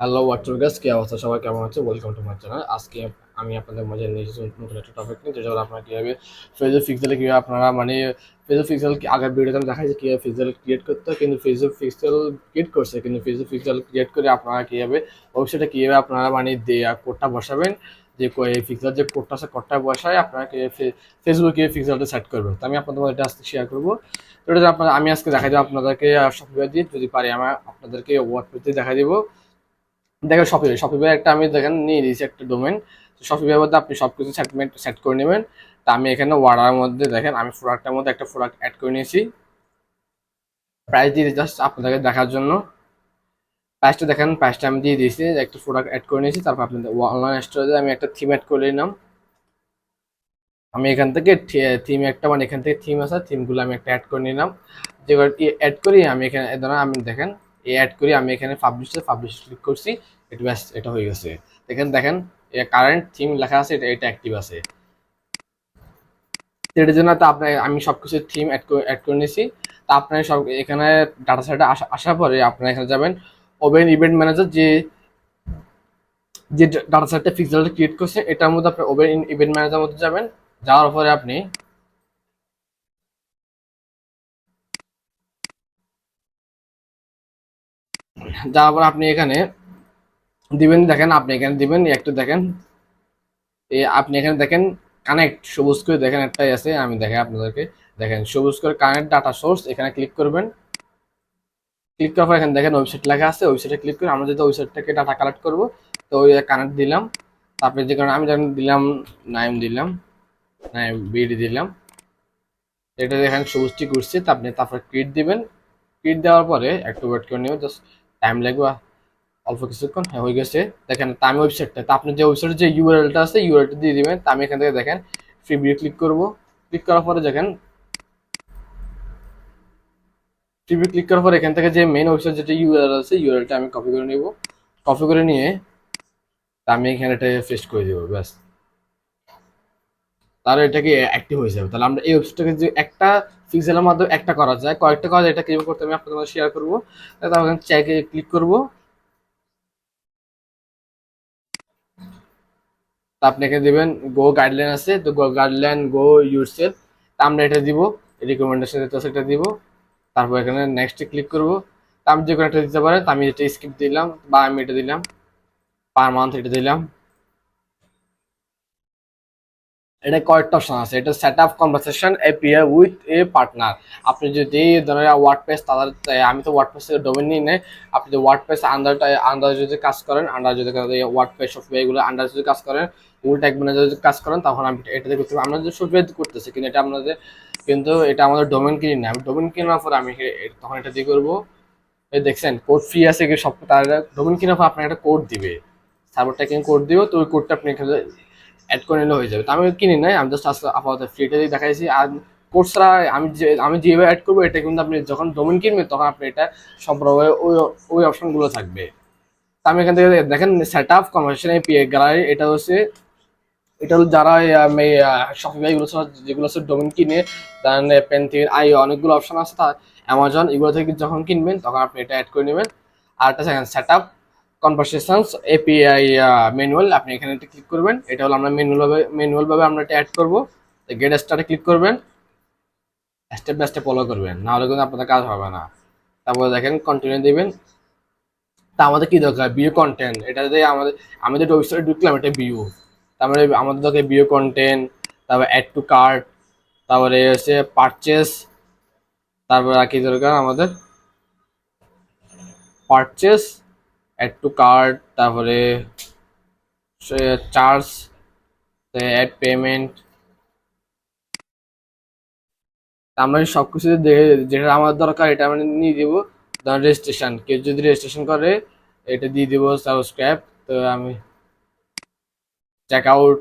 Hello WhatsApp গাছ কি অবস্থা? সবাই কেমন আছে? ওয়েলকাম টু মাই চ্যানেল আজকে আমি আপনাদের মাঝে নিয়ে এসেছি নতুন একটা টপিক নিয়ে, যেটা আপনারা কীভাবে ফেসবুক পিক্সেলে কীভাবে আপনারা মানে ফেসবুক পিক্সেল আগের ভিডিওতে আমি দেখাচ্ছি কীভাবে পিক্সেল ক্রিয়েট করতে কিন্তু ফেসবুক পিক্সেল ক্রিয়েট করছে, কিন্তু ফেসবুক পিক্সেল ক্রিয়েট করে আপনারা কীভাবে ওয়েবসাইটে কীভাবে আপনারা মানে কোডটা বসাবেন, যে পিক্সেল যে কোডটা আছে কোডটা বসায় আপনারা ফেসবুকে পিক্সেলটা সেট করবেন। তো আমি আপনাদের এটা আজকে শেয়ার করব। তো এটা আপনার আমি আজকে দেখাই দেবো আপনাদেরকে সফটওয়্যার দিয়ে, যদি পারি আমি আপনাদেরকে ওয়ার্ডপ্রেসে দেখাই দেবো। দেখেন শপিফাই শপিফাই একটা আমি দেখেন নিয়ে দিয়েছি একটা ডোমেন শপিফাই মধ্যে আপনি সব কিছু সেটমেন্ট সেট করে নেবেন। তা আমি এখানে ওয়ার্ডার মধ্যে দেখেন, আমি প্রোডাক্টের মধ্যে একটা প্রোডাক্ট অ্যাড করে নিয়েছি। প্রাইস দিয়ে জাস্ট আপনাদেরকে দেখার জন্য। প্রাইসটা দেখেন প্রাইসটা আমি দিয়ে দিয়েছি, একটা প্রোডাক্ট অ্যাড করে নিয়েছি, তারপর আপনাদের অনলাইন স্টোরে আমি একটা থিম অ্যাড করে নিলাম। আমি এখান থেকে থিম একটা মানে এখান থেকে থিম আছে থিমগুলো আমি একটা অ্যাড করে নিলাম। যেগুলো অ্যাড করি, আমি এখানে, ধরেন আমি দেখেন অ্যাড করি, আমি এখানে পাবলিশ পাবলিশ ক্লিক করছি এটা ব্যাস এটা হয়ে গেছে। এখানে দেখেন কারেন্ট থিম লেখা আছে, এটা এটা অ্যাক্টিভ আছে। এটার জন্য তো আপনার, আমি সব কিছু থিম অ্যাড অ্যাড করে নিয়েছি। তা আপনার সব, এখানে ডাটা সেটে আসা, আসার পরে আপনারা এখানে যাবেন ওপেন ইভেন্ট ম্যানেজার যে যে ডাটা সেটটা পিক্সেলটা ক্রিয়েট করছে, এটার মধ্যে আপনি ওপেন ইভেন্ট ম্যানেজার মধ্যে যাবেন, যাওয়ার পরে আপনি যাওয়ার পর আপনি এখানে দিবেন, দেখেন আপনি এখানে দিবেন, একটু দেখেন। এই আপনি এখানে দেখেন কানেক্ট সবুজ করে দেখেন, একটাই আছে, আমি দেখাই আপনাদেরকে দেখেন। সবুজ করে কানেক্ট ডাটা সোর্স এখানে ক্লিক করবেন। ক্লিক করার পর এখানে দেখেন ওয়েবসাইট লেখা আছে ওয়েবসাইটে ক্লিক করে আমরা যদি ওয়েবসাইট থেকে ডাটা কালেক্ট করব, তো ওই কানেক্ট দিলাম। তারপরে যে কারণে আমি যখন দিলাম, নাইম দিলাম, নাইম বিডি দিলাম। এটা এখানে সবুজটি ঘুরছে আপনি তারপর ক্রিট দিবেন। ক্রিট দেওয়ার পরে একটু ওয়েট করে নিও জাস্ট টাইম লাগবে, অল্প কিছুক্ষণ হ্যাঁ হয়ে গেছে। দেখেন, তা আমি ওয়েবসাইটটা তা আপনি যে ওয়েবসাইটের যে ইউআরএলটা আছে ইউআরএলটা দিয়ে দিবেন, তা আমি এখান থেকে দেখেন ফ্রি ভিডিও ক্লিক করব। ক্লিক করার পরে দেখেন টিভি ক্লিক করার পর এখান থেকে যে মেন ওয়েবসাইট যেটা ইউআরএল আছে ইউআরএলটা আমি কপি করে নিব। কপি করে নিয়ে আমি এখানে এটা পেস্ট করে দেবো, ব্যাস। তাহলে এটা কি অ্যাক্টিভ হয়ে যাবে? তাহলে আমরা এই ওয়েবসাইটটাকে যে একটা পিক্সেলের মাধ্যমে একটা করা যায়। কয়েকটা করা যায়, এটা কীভাবে করতে আমি আপনাদের শেয়ার করব। তারপর চেকে ক্লিক করব। এখানে দিবেন গো গাইডলাইন আছে, তো গো গাইডলাইন গো ইউরসেলফ তা আমরা এটা দিব রিকমেন্ডেশন দিতে সেটা দিব। তারপর এখানে নেক্সটে ক্লিক করব। তা আমি যে কোনো একটা দিতে পারেন আমি এটা স্কিপ দিলাম, বা আমি এটা দিলাম পার মান্থ এটা দিলাম। এটা কয়েকটা অপশন আছে। এটা set up conversation API with a partner আপনি যদি ধরেন ওয়ার্ড পেজ তাদের, আমি তো ওয়ার্ড পেজ থেকে ডোমেন নিই নেই আপনি যদি ওয়ার্ড পেজ আন্ডারটা আন্ডার যদি কাজ করেন আন্ডার যদি ওয়ার্ড পেজ সফটওয়্যার এগুলো আন্ডার যদি কাজ করেন ট্যাগ ম্যানেজার যদি কাজ করেন, তখন আমি এটাতে করতে আমরা যদি সফটওয়্যার করতেছি, কিন্তু এটা আপনাদের কিন্তু এটা আমাদের ডোমেন কিনি না। আমি ডোমেন কেনার পর আমি তখন এটা দিয়ে করব। এই দেখছেন কোড ফ্রি আছে কি সব, তার ডোমেন কেনার পর আপনাকে একটা কোড দিবে। সার্ভার কিনে কোড দিবে, তো ওই কোডটা আপনি এখানে অ্যাড করে নিলে হয়ে যাবে। তো আমি কিনি নাই, আমি জাস্ট আসলে আপাতত ফ্রিটা দিয়ে দেখাইছি। আর কোর্স ছাড়া আমি যে, আমি যেভাবে অ্যাড করব, এটা কিন্তু আপনি যখন ডোমেন কিনবেন, তখন আপনি এটা সম্পর্কে ওই ওই অপশনগুলো থাকবে। তো আমি এখান থেকে দেখেন সেট আপ কনভার্সেশন গ্যালারি এটা হচ্ছে, এটা হলো যারা শপিফাই এগুলো যেগুলো হচ্ছে ডোমেন কিনে দেন পেন্থিন আই অনেকগুলো অপশন আছে তার অ্যামাজন এগুলো থেকে যখন কিনবেন, তখন আপনি এটা অ্যাড করে নেবেন। আর একটা set up conversations API manual আপনি এখানে একটা ক্লিক করবেন। এটা হলো আমরা ম্যানুয়াল ভাবে ম্যানুয়াল ভাবে আমরা এটা অ্যাড করব। গেট স্টারে ক্লিক করবেন। স্টেপ বাই স্টেপ ফলো করবেন। না হলে কিন্তু আপনাদের কাজ হবে না। তারপরে দেখেন কন্টিনিউ দিবেন। তা আমাদের কি দরকার? বিও কন্টেন্ট এটা দিয়ে আমাদের আমি আমাদের ওয়েবসাইটে ঢুকলাম, এটা বিও তারপরে আমাদের দরকার বিও কন্টেন্ট তারপর অ্যাড টু কার্ট তারপরে হচ্ছে পারচেস তারপর আর কি দরকার আমাদের? পারচেস অ্যাড টু কার্ট তারপরে চার্জ অ্যাড পেমেন্ট আমরা সব কিছু যেটা আমার দরকার, এটা আমরা নিয়ে দিব ধরেন রেজিস্ট্রেশন কেউ যদি রেজিস্ট্রেশন করে, এটা দিয়ে দিব সাবস্ক্রাইব তো আমি চেক আউট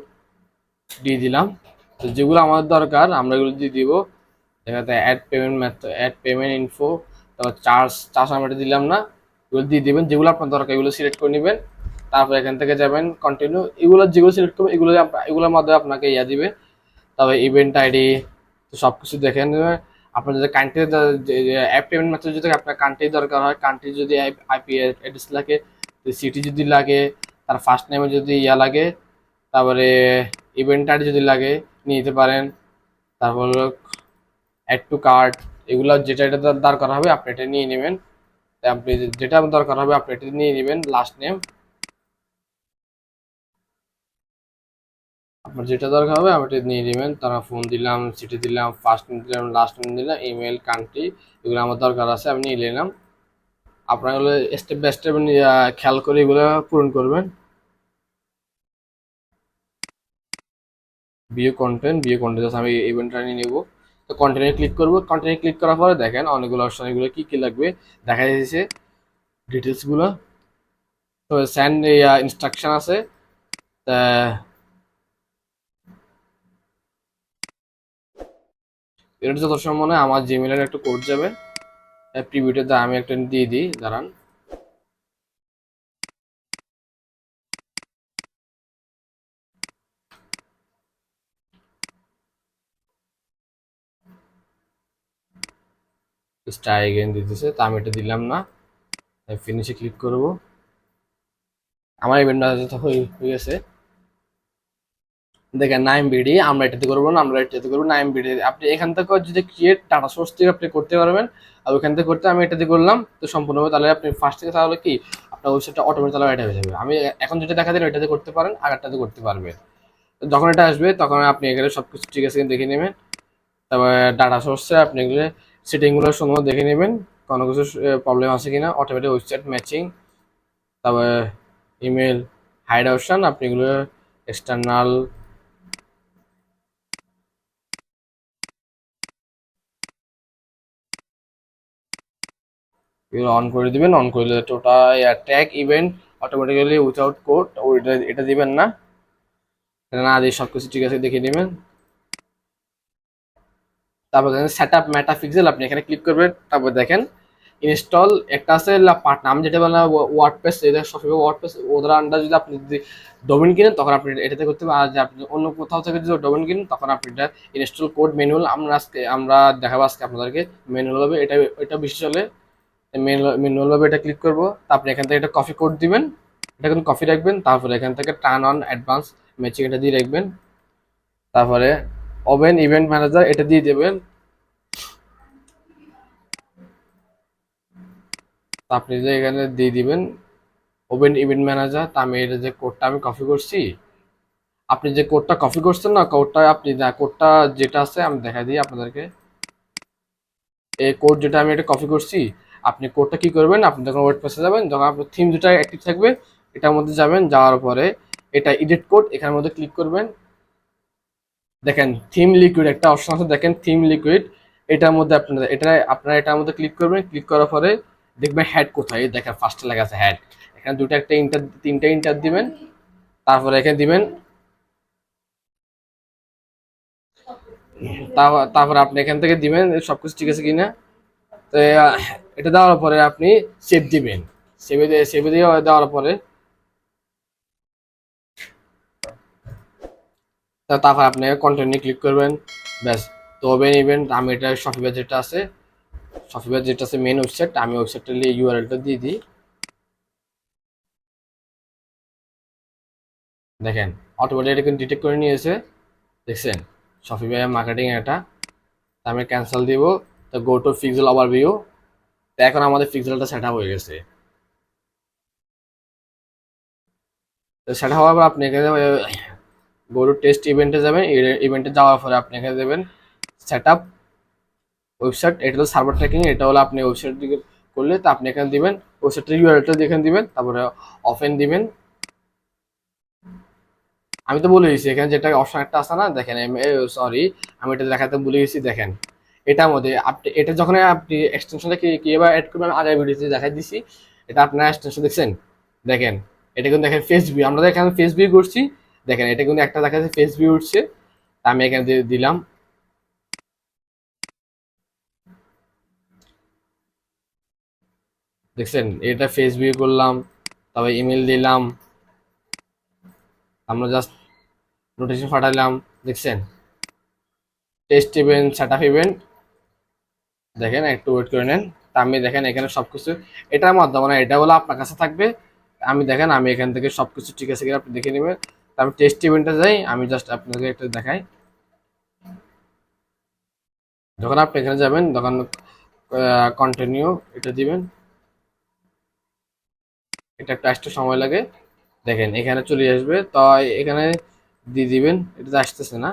দিয়ে দিলাম। তো যেগুলো আমাদের দরকার, আমরা এগুলো দিয়ে দিব। দেখাতে add payment add payment info তারপর চার্জ চার্জ আমরা দিলাম না। এগুলো দিয়ে দিবেন, যেগুলো আপনার দরকার, এগুলো সিলেক্ট করে নেবেন। তারপর এখান থেকে যাবেন কন্টিনিউ এগুলো যেগুলো সিলেক্ট করবেন, এগুলো এগুলোর মাধ্যমে আপনাকে ইয়া দিবে। তবে ইভেন্ট আইডি সব কিছু দেখেন আপনার যদি কান্ট্রি অ্যাপ পেমেন্ট মেথড যদি আপনার কান্ট্রি দরকার হয় কান্ট্রি যদি আইপি অ্যাড্রেস লাগে সিটি যদি লাগে, তার ফার্স্ট নেমে যদি ইয়া লাগে, তারপরে ইভেন্টার যদি লাগে, নিয়ে নিতে পারেন। তারপর অ্যাড টু কার্ড এগুলো যেটা এটা দরকার হবে, আপনি এটা নিয়ে নেবেন। আপনি যেটা দরকার হবে আপনি এটা নিয়ে নেবেন লাস্ট নেম আপনার যেটা দরকার হবে আপনি নিয়ে নেবেন। তারা ফোন দিলাম সিটি দিলাম ফার্স্ট নেম দিলাম লাস্ট নেম দিলাম ইমেল কান্ট্রি এগুলো আমার দরকার আছে, আমি নিয়ে নিলাম। আপনারা স্টেপ বাই স্টেপ খেয়াল করে এগুলো পূরণ করবেন। বিয়ে কন্টেন্ট বিয়ে কন্টেন্ট আমি ইভেন্টটা নিয়ে নেব। তো কন্টেন্টে ক্লিক করব। কন্টেন্টে ক্লিক করার পরে দেখেন অনেকগুলো অপশন এগুলো কী কী লাগবে? দেখা যাচ্ছে ডিটেলসগুলো তো স্যান্ড ইনস্ট্রাকশন আছে। এটা যত সময় মনে আমার জিমেলের একটা কোড যাবে প্রিভিউতে আমি একটা দিয়ে দিই, দাঁড়ান। স্টাই এগেন দিতেছে, তা আমি এটা দিলাম না। ফিনিশে ক্লিক করব। আমার ইভেন্ট হয়ে গেছে। দেখেন নাইম বিডি আমরা এটাতে করব না, আমরা এটাতে করব নাইম বিডি আপনি এখান থেকে যদি ক্রিয়েট টাটা সোর্স থেকে আপনি করতে পারবেন, আর ওখান থেকে করতে আমি এটাতে করলাম, তো সম্পূর্ণভাবে তাহলে আপনি ফার্স্ট থেকে তাহলে কি, আপনার ওয়েবসাইটটা অটোমেটিক তাহলে এটা হয়ে যাবে। আমি এখন যেটা দেখা দিন এটাতে করতে পারেন, আগেরটাতে করতে পারবেন। যখন এটা আসবে, তখন আপনি এখানে সব কিছু ঠিক আছে, দেখে নেবেন। তারপরে ডাটা সোর্সে আপনি এগুলো সেটিংগুলো সময় দেখে নেবেন। কোনো কিছু প্রবলেম আছে কিনা অটোমেটিক ওয়েবসাইট ম্যাচিং তারপরে ইমেল হাইড অপশান আপনি এগুলো এক্সটার্নাল এগুলো অন করে দিবেন। অন করলে total tag event automatically without code ওইটা, এটা দিবেন না। না দিয়ে সব কিছু ঠিক আছে দেখে নেবেন। তারপর সেট আপ ম্যাটা পিক্সেল আপনি এখানে ক্লিক করবেন, তারপর দেখেন ইনস্টল একটা আছে পার্ট, নাম যেটা বলা ওয়ার্ডপ্রেস এটা সবসময় ওয়ার্ডপ্রেস ওদের আন্ডার যদি আপনি যদি ডোমেন কিনেন, তখন আপনি এটাতে করতে পারেন। আর আপনি অন্য কোথাও থেকে যদি ডোমেন কিনেন, তখন আপনি এটা ইনস্টল কোড ম্যানুয়াল আমরা আজকে, আমরা দেখাবো আজকে আপনাদেরকে ম্যানুয়াল হবে এটা এটা বেশি চলে ম্যানুয়াল ভাবে এটা ক্লিক করব। তারপরে এখান থেকে এটা কপি কোড দিবেন। এটা কিন্তু কপি রাখবেন। তারপরে এখান থেকে টার্ন অন অ্যাডভান্স ম্যাচিং এটা দিয়ে রাখবেন। তারপরে ওভেন ইভেন্ট ম্যানেজার, এটা দিয়ে দেবেন। আপনি যে এখানে দিয়ে দিবেন, ওভেন ইভেন্ট ম্যানেজার, তা আমি এটা যে কোডটা আমি কপি করছি, আপনি যে কোডটা কপি করছেন না কোডটা আপনি কোডটা যেটা আছে, আমি দেখা দিই আপনাদেরকে। এই কোড যেটা আমি এটা কপি করছি, আপনি কোডটা কি করবেন, আপনি যখন ওয়েট পেসে যাবেন, যখন আপনার থিম যেটা অ্যাক্টিভ থাকবে, এটার মধ্যে যাবেন, যাওয়ার পরে এটা এডিট কোড এখানের মধ্যে ক্লিক করবেন। দেখেন থিম লিকুইড একটা অপশন আছে। দেখেন থিম লিকুইড এটার মধ্যে আপনারা, এটা, আপনারা এটার মধ্যে ক্লিক করবেন। ক্লিক করার পরে দেখবেন হ্যাড কোথায়? দেখেন ফার্স্টে লেখা আছে হ্যাড এখানে দুটো একটা ইন্টার তিনটা ইন্টার দিবেন। তারপরে এখানে দিবেন তারপর আপনি এখান থেকে দিবেন, সবকিছু ঠিক আছে কিনা? তো এটা দেওয়ার পরে আপনি সেভ দিবেন। সেভে সেভে দিয়ে দেওয়ার পরে তারপর আপনি কন্টিনিউ ক্লিক করবেন, ব্যাস। তো ওভেন ইভেন্ট আমি এটা শপিবার যেটা আছে শপিবার যেটা আছে মেন ওয়েবসাইট আমি ওয়েবসাইটটা নিয়ে ইউআরএলটা দিয়ে দিই। দেখেন অটোমেটিক এটা কিন্তু ডিটেক্ট করে নিয়েছে। দেখছেন শপিফাই মার্কেটিং এটা। আমি ক্যান্সেল দিব, তো গো টু ফিক্সেল ওভারভিউ তো এখন আমাদের ফিক্সেলটা সেট হয়ে গেছে। তো সেটা হওয়ার পর আপনি এখানে গো টু টেস্ট ইভেন্টে যাবেন ইভেন্টে যাওয়ার পরে আপনি এখানে দেবেন সেট আপ ওয়েবসাইট এটা হলো সার্ভার ট্র্যাকিং এটা হলো আপনি ওয়েবসাইট দিকে করলে তা আপনি এখানে দিবেন ওয়েবসাইটের ইউআরএলটা এখানে দিবেন, তারপরে অফেন দিবেন। আমি তো বলে দিয়েছি, এখানে যেটা অপশন একটা আছে না, দেখেন সরি আমি এটা দেখাতে ভুলে গেছি, দেখেন। এটার মধ্যে আপনি, এটা যখন আপনি এক্সটেনশনটা কি কি এবার অ্যাড করবেন, আগের ভিডিওতে দেখাই দিছি, এটা আপনার এক্সটেনশন দেখছেন? দেখেন, এটা কিন্তু দেখেন ফেস ভিউ আমরা এখানে ফেস ভিউ করছি দেখেন, এটা কিন্তু একটা দেখা যাচ্ছে ফেস ভিউ উঠছে আমি এখানে দিলাম। দেখছেন, এটা ফেস ভিউ করলাম, তবে ইমেল দিলাম। আমরা জাস্ট নোটিফিকেশন পাঠালাম, দেখছেন? Test event set up event দেখেন, একটু ওয়েট করে নেন। তা আমি দেখেন, এখানে সব কিছু এটার মাধ্যমে এটা হলো আপনার কাছে থাকবে। আমি দেখেন, আমি এখান থেকে সব কিছু ঠিক আছে কিনা আপনি দেখে নেবেন। আমি টেস্ট ইভেন্টে যাই, আমি জাস্ট আপনাকে একটা দেখাই। যখন আপনি এখানে যাবেন, তখন কন্টিনিউ এটা দিবেন। এটা একটা আসতে সময় লাগে। দেখেন, এখানে চলে আসবে, তো এখানে দিয়ে দিবেন, এটা তো আসতেছে না।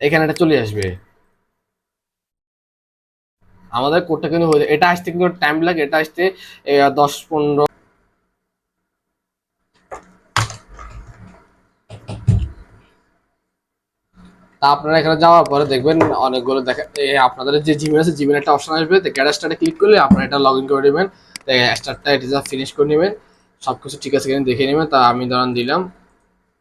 এখানে এটা চলে আসবে। আমাদের কোডটা কিন্তু এটা আসতে কিন্তু টাইম লাগে, এটা আসতে দশ, পনেরো আপনারা এখানে যাওয়ার পরে দেখবেন অনেকগুলো দেখা আপনাদের যে জিমেল আছে জিমেল একটা অপশন আসবে। তো স্টার্টে ক্লিক করলে আপনারা এটা লগ ইন করে নেবেন। স্টার্টটা এটা ফিনিশ করে নেবেন। সব কিছু ঠিক আছে দেখে নেবেন। তা আমি ধরেন দিলাম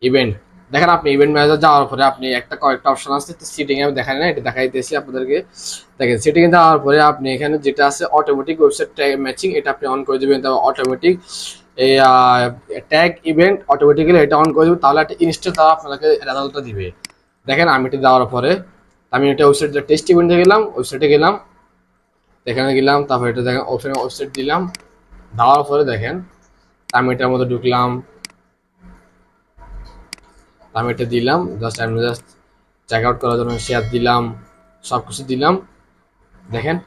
ইভেন্ট দেখেন আপনি ইভেন্ট ম্যানেজার যাওয়ার পরে আপনি একটা কয়েকটা অপশন আছে। তো সিটিং আমি দেখাই না এটা দেখাই দিয়েছি আপনাদেরকে। দেখেন সিটিং যাওয়ার পরে আপনি এখানে যেটা আছে অটোমেটিক ওয়েবসাইট ম্যাচিং এটা আপনি অন করে দেবেন। তারপর অটোমেটিক এই ট্যাগ ইভেন্ট অটোমেটিক্যালি এটা অন করে দেবেন। তাহলে একটা ইনস্টল তারা আপনাকে রেজাল্টটা দিবে। দেখেন আমি এটা দেওয়ার পরে আমি এটা ওয়েবসাইট টেস্ট ইভেন্টে গেলাম ওয়েবসাইটে গেলাম, এখানে গেলাম, তারপর এটা দেখেন ওখানে ওয়েবসাইট দিলাম, দেওয়ার পরে দেখেন আমি এটার মধ্যে ঢুকলাম আমি এটা দিলাম জাস্ট আমি জাস্ট চেক আউট করার জন্য শেয়ার দিলাম সব কিছু দিলাম, দেখেন,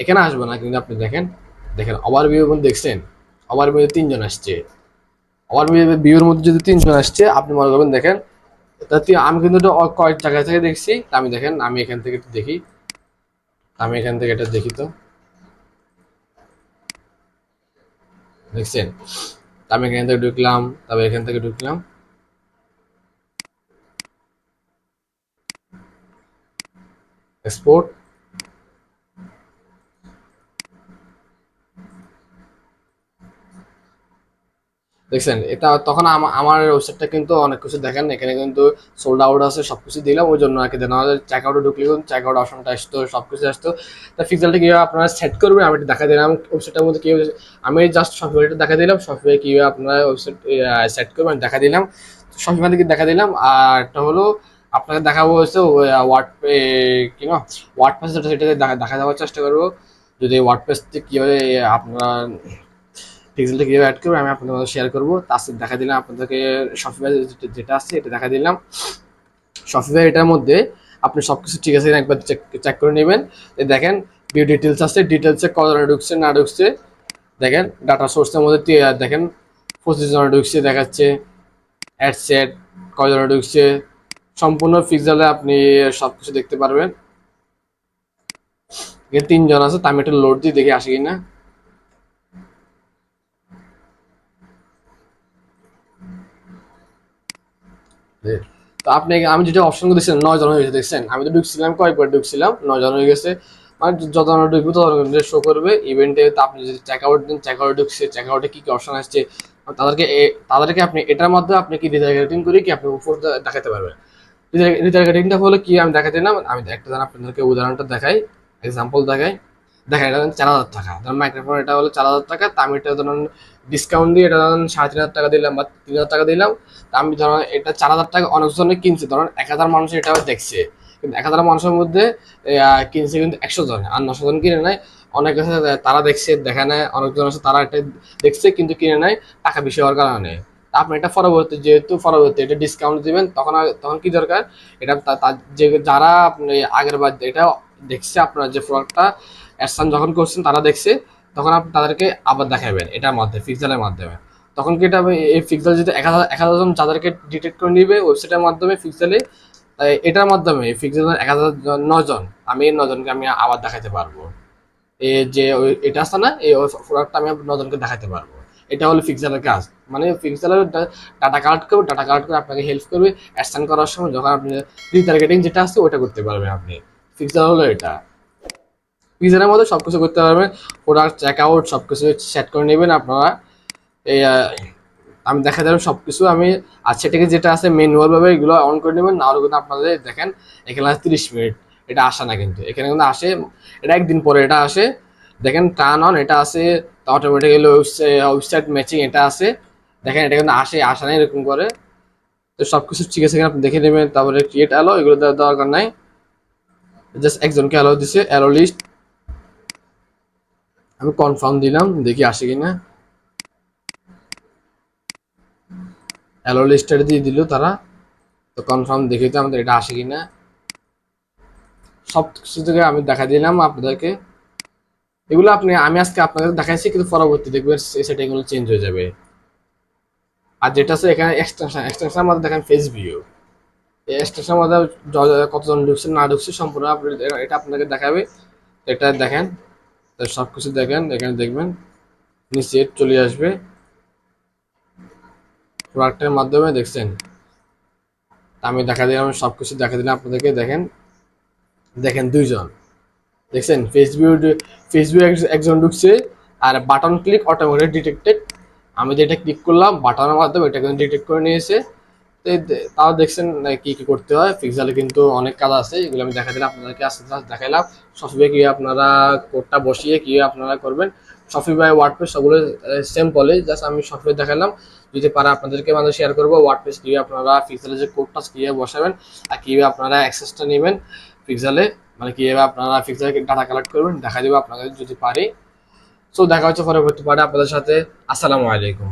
এখানে আসবে না কিন্তু আপনি দেখেন দেখেন ওভার ভিউ এবং দেখছেন ওভার ভিউ তিনজন আসছে ওভার ভিউর মধ্যে যদি তিনজন আসছে, আপনি মনে করবেন দেখেন আমি কিন্তু এটা কয়েক জায়গা থেকে দেখছি। আমি দেখেন, আমি এখান থেকে দেখি। আমি এখান থেকে এটা দেখি তো। দেখছেন? আমি এখান থেকে ঢুকলাম তবে এখান থেকে ঢুকলাম। এক্সপোর্ট দেখছেন, এটা তখন আমা- আমার ওয়েবসাইটটা কিন্তু অনেক কিছু দেখেন, এখানে কিন্তু সোল্ড আউট আছে সব কিছু দিলাম, ওই জন্য আর কি দেন। আমাদের চেক আউটে ঢুকলে চেক আউট অপশনটা আসতো সব কিছু আসতো। তা ফিক্সালটা কীভাবে আপনারা সেট করবেন, আমি দেখা দিলাম। ওয়েবসাইটের মধ্যে কীভাবে আমি জাস্ট সফটওয়্যারটা দেখা দিলাম সফটওয়্যার কীভাবে আপনারা ওয়েবসাইট সেট করবেন দেখা দিলাম। সবসময় থেকে দেখা দিলাম আর একটা হলো আপনাকে দেখাবো হচ্ছে ওয়ার্ড কি না ওয়ার্ড পেজ যেটা সেটা দেখা যাওয়ার চেষ্টা করব। যদি ওয়ার্ড পেজতে কীভাবে আপনারা পিক্সেলটা কীভাবে অ্যাড করব, আমি আপনাদের শেয়ার করব। তার সাথে দেখা দিলাম আপনাদেরকে সফটওয়্যার যেটা আছে, এটা দেখা দিলাম। সফটওয়্যার এটার মধ্যে আপনি সব কিছু ঠিক আছে একবার চেক চেক করে নেবেন। দেখেন ভিউ ডিটেলস আছে ডিটেলসে কতটা ঢুকছে, না ঢুকছে। দেখেন ডাটা সোর্সের মধ্যে দেখেন পঁচিশ জন ঢুকছে, দেখাচ্ছে। অ্যাড সেট কয়জনে ঢুকছে। সম্পূর্ণ পিক্সেলে আপনি সব কিছু দেখতে পারবেন। তিনজন আছে, তা আমি একটা লোড দিয়ে দেখে আসি কিনা। তো আপনি আমি যেটা অপশনগুলো দেখছেন নয় জন হয়ে গেছে, দেখছেন? আমি তো ঢুকছিলাম, কয়েকবার ঢুকছিলাম নয় জন হয়ে গেছে। মানে যত ঢুকবে, তত শো করবে। ইভেন্টে আপনি যদি চেক আউট দেন চেক আউট ঢুকছে চেক আউটে কি কি অপশন আসছে, তাদেরকে তাদেরকে আপনি, এটার মাধ্যমে আপনি কি রিটার্গেটিং করে কি আপনি উপর দেখাতে পারবেন? রিটার্গেটিংটা হলো কি আমি দেখাতে না, আমি একটা আপনাদেরকে উদাহরণটা দেখাই এক্সাম্পল দেখাই। দেখেন এটা চার হাজার টাকা। ধরুন মাইক্রোফোন এটা হলো চার হাজার টাকা, তা আমি এটা ধরুন ডিসকাউন্ট দিয়ে এটা ধরুন সাড়ে তিন হাজার টাকা দিলাম বা তিন হাজার টাকা দিলাম। তা আমি ধরুন এটা চার হাজার টাকা অনেকজনে কিনছে। ধরুন এক হাজার মানুষ এটা দেখছে। কিন্তু এক হাজার মানুষের মধ্যে কিনছে কিন্তু একশো জন আর নশো জন কিনে নেয়। অনেক আছে তারা দেখছে, দেখা নেয়। অনেকজন আছে, তারা এটা দেখছে কিন্তু কিনে নেয় টাকা বেশি হওয়ার কারণে। আপনি এটা পরবর্তী, যেহেতু পরবর্তী এটা ডিসকাউন্ট দিবেন, তখন তখন কি দরকার? এটা যে, যারা আপনি আগের বার এটা দেখছে আপনার যে প্রোডাক্টটা অ্যাডসান যখন করছেন, তারা দেখছে, তখন আপনি তাদেরকে আবার দেখাবেন। এটার মাধ্যমে পিক্সেলের মাধ্যমে। তখন কি এটা এই পিক্সেল যদি এক হাজার এক হাজার জন যাদেরকে ডিটেক্ট করে নিবে ওয়েবসাইটের মাধ্যমে পিক্সেলে এটার মাধ্যমে পিক্সেল এক হাজার নজন আমি এই নজনকে আমি আবার দেখাতে পারব। এই যে এটা আছে না, এই প্রোডাক্টটা আমি নজনকে দেখাতে পারব। এটা হলো পিক্সেলের কাজ। মানে পিক্সেলের ডাটা কালেক্ট করবে ডাটা কালেক্ট করে আপনাকে হেল্প করবে অ্যাডসান করার সময় যখন আপনি রিটার্গেটিং যেটা আছে ওটা করতে পারবেন আপনি। পিক্সেল হলো এটা। পিক্সেলের মধ্যে সব কিছু করতে পারবেন প্রোডাক্ট চেক আউট সব কিছু সেট করে নেবেন আপনারা। এই আমি দেখা যাবে সব কিছু আমি আর সেটাকে যেটা আছে ম্যানুয়াল ভাবে এগুলো অন করে নেবেন না হলে কিন্তু আপনাদের দেখেন এখানে আছে তিরিশ মিনিট। এটা আসে না কিন্তু, এখানে কিন্তু আসে, এটা একদিন পরে এটা আসে। দেখেন টার্ন অন এটা আছে অটোমেটিক্যালি ওয়েবসাইট ম্যাচিং এটা আছে দেখেন এটা কিন্তু আসে আসে না এরকম করে। তো সব কিছু ঠিক আছে আপনি দেখে নেবেন, তারপরে ক্রিয়েট অ্যালো এগুলো দেওয়ার দরকার নাই। জাস্ট একজনকে অ্যালো দিছে অ্যালো লিস্ট আমি কনফার্ম দিলাম, দেখি আসে কিনা। অ্যালো লিস্টার দিয়ে দিল তারা। তো কনফার্ম দেখি তো আমাদের এটা আসে কিনা। সব কিছু থেকে আমি দেখা দিলাম আপনাদেরকে। এগুলো আপনি, আমি আজকে আপনাদের দেখাইছি, কিন্তু পরবর্তী দেখবেন এই সেটিংগুলো চেঞ্জ হয়ে যাবে। আর যেটা আছে এখানে এক্সটেনশন এক্সটেনশন আমাদের দেখেন ফেস ভিউ এই এক্সটেনশন আমাদের কতজন ঢুকছে, না ঢুকছে সম্পূর্ণ এটা আপনাকে দেখাবে। এটা দেখেন। সব কিছু দেখেন, এখানে দেখবেন, নিচে চলে আসবে। প্রোডাক্টের মাধ্যমে দেখছেন আমি দেখা দিলাম সব কিছু দেখা দিলাম আপনাদেরকে, দেখেন দেখেন দুইজন। দেখছেন ফেসবুক ফেসবুক একজন ঢুকছে, আর বাটন ক্লিক অটোমেটিক ডিটেক্টেড আমি যেটা ক্লিক করলাম বাটনের মাধ্যমে এটা ডিটেক্ট করে নিয়েছে। তাও দেখছেন না কি কি করতে হয় পিক্সেলে কিন্তু অনেক কাজ আছে, এগুলো আমি দেখা দিলাম, আপনাদেরকে আস্তে আস্তে দেখাইলাম। সফটওয়্যার কীভাবে আপনারা কোডটা বসিয়ে কীভাবে আপনারা করবেন সফটওয়্যার ওয়ার্ডপেস সবগুলো সেম বলে জাস্ট আমি সফটওয়্যার দেখালাম যদি পারে আপনাদেরকে মানে শেয়ার করব ওয়ার্ডপেস কীভাবে আপনারা পিক্সেলে যে কোডটা কীভাবে বসাবেন, আর কীভাবে আপনারা অ্যাক্সেসটা নেবেন পিক্সেলে মানে কীভাবে আপনারা পিক্সেলে ডাটা কালেক্ট করবেন দেখা দেবো আপনাদের যদি পারি। সো দেখা হচ্ছে পরবর্তী পারে আপনাদের সাথে। আসসালামু আলাইকুম।